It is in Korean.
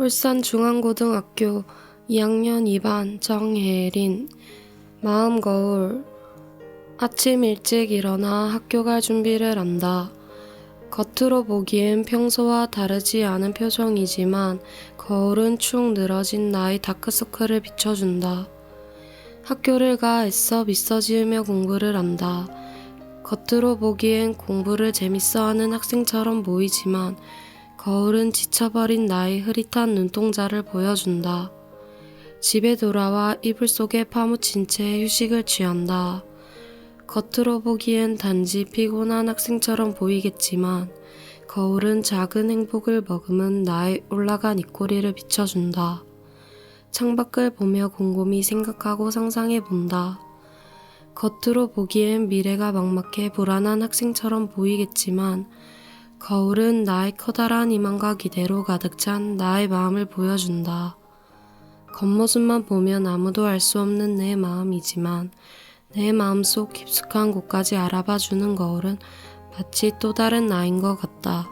울산 중앙고등학교 2학년 2반 정혜린 마음 거울 아침 일찍 일어나 학교 갈 준비를 한다. 겉으로 보기엔 평소와 다르지 않은 표정이지만 거울은 축 늘어진 나의 다크서클을 비춰준다. 학교를 가 애써 미써 지으며 공부를 한다. 겉으로 보기엔 공부를 재밌어 하는 학생처럼 보이지만 거울은 지쳐버린 나의 흐릿한 눈동자를 보여준다. 집에 돌아와 이불 속에 파묻힌 채 휴식을 취한다. 겉으로 보기엔 단지 피곤한 학생처럼 보이겠지만 거울은 작은 행복을 머금은 나의 올라간 입꼬리를 비춰준다. 창밖을 보며 곰곰이 생각하고 상상해 본다. 겉으로 보기엔 미래가 막막해 불안한 학생처럼 보이겠지만 거울은 나의 커다란 희망과 기대로 가득 찬 나의 마음을 보여준다. 겉모습만 보면 아무도 알 수 없는 내 마음이지만 내 마음속 깊숙한 곳까지 알아봐 주는 거울은 마치 또 다른 나인 것 같다.